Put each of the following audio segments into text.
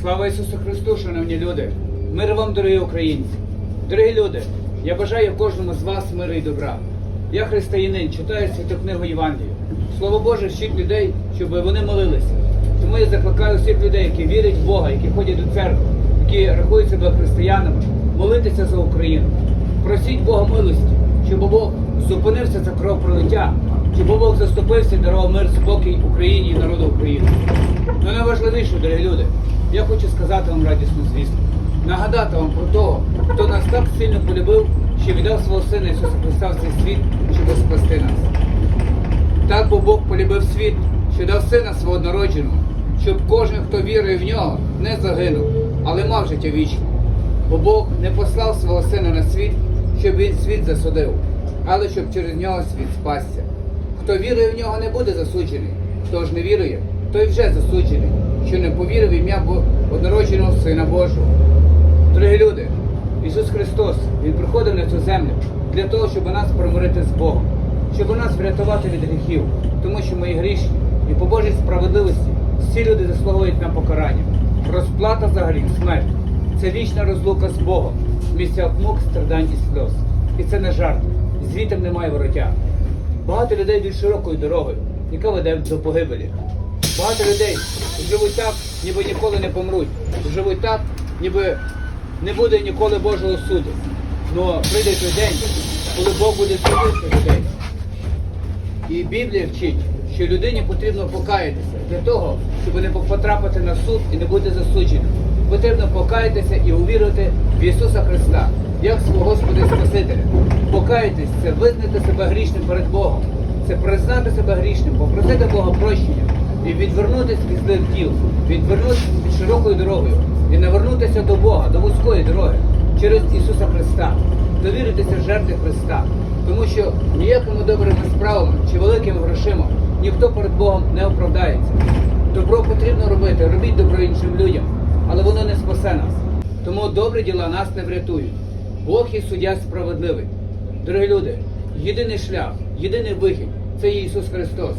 Слава Ісусу Христу, шановні люди! Мир вам, дорогі українці! Дорогі люди! Я бажаю кожному з вас миру і добра. Я християнин, читаю святу книгу Євангелію. Слово Боже вчить людей, щоб вони молилися. Тому я закликаю всіх людей, які вірять в Бога, які ходять до церкви, які рахують себе християнами, молитися за Україну. Просіть Бога милості, щоб Бог зупинився за кровопролиття, щоб Бог заступився і дарував мир, спокій Україні і народу України. Ну найважливіше, дорогі люди, я хочу сказати вам радісну звістку. Нагадати вам про того, хто нас так сильно полюбив, що віддав свого сина Ісуса Христа в цей світ, щоб спасти нас. Так бо Бог полюбив світ, що дав сина свого народженого, щоб кожен, хто вірує в нього, не загинув, але мав життя вічне. Бо Бог не послав свого сина на світ, щоб він світ засудив, але щоб через нього світ спасся. Хто вірує в нього, не буде засуджений. Хто ж не вірує, той вже засуджений, що не повірив в ім'я однородженого Сина Божого. Дорогі люди, Ісус Христос, Він приходив на цю землю для того, щоб нас примирити з Богом, щоб нас врятувати від гріхів, тому що ми є грішні, і по Божій справедливості всі люди заслуговують на покарання. Розплата за гріх, смерть це вічна розлука з Богом, місця мук, страдань і сльоз. І це не жарт, звідти немає вороття. Багато людей йдуть широкою дорогою, яка веде до погибелі. Багато людей живуть так, ніби ніколи не помруть. Живуть так, ніби не буде ніколи Божого суду. Но прийде той день, коли Бог буде судити людей. І Біблія вчить, що людині потрібно покаятися для того, щоб не потрапити на суд і не бути засудженим. Потрібно покаятися і увірити в Ісуса Христа, як свого Господа Спасителя. Покаятись це визнати себе грішним перед Богом, це признати себе грішним, попросити Бога прощення і відвернутися від злих діл, відвернутися від широкою дорогою і навернутися до Бога, до вузької дороги через Ісуса Христа, довіритися жертві Христа. Тому що ніякими добрими справами чи великими грошима ніхто перед Богом не оправдається. Добро потрібно робити, робіть добро іншим людям, але воно не спасе нас. Тому добрі діла нас не врятують. Бог є суддя справедливий. Дорогі люди, єдиний шлях, єдиний вихід це Ісус Христос.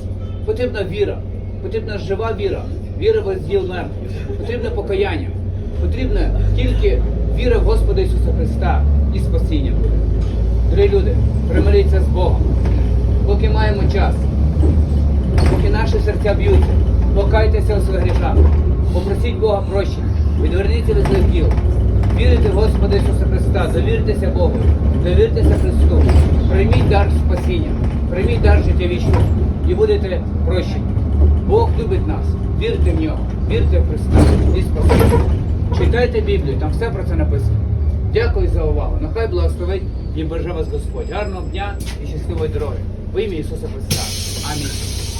Потрібна віра, потрібна жива віра, віра в розділ мертвих, потрібне покаяння, потрібна тільки віра в Господа Ісуса Христа і спасіння. Дорогі люди, примиріться з Богом. Поки маємо час, поки наші серця б'ються, покайтеся у своїх гріхах, попросіть Бога прощення, відверніться від злих діл, вірите в Господа Ісуса Христа, довіртеся Богу, довіртеся Христу, прийміть дар спасіння, прийміть дар життя вічного і будете прощені. Бог любить нас, вірте в нього, вірте в Христа і спасибі. Читайте Біблію, там все про це написано. Дякую за увагу. Нехай благословить і береже вас Господь. Гарного дня і щасливої дороги. В ім'я Ісуса Христа. Амінь.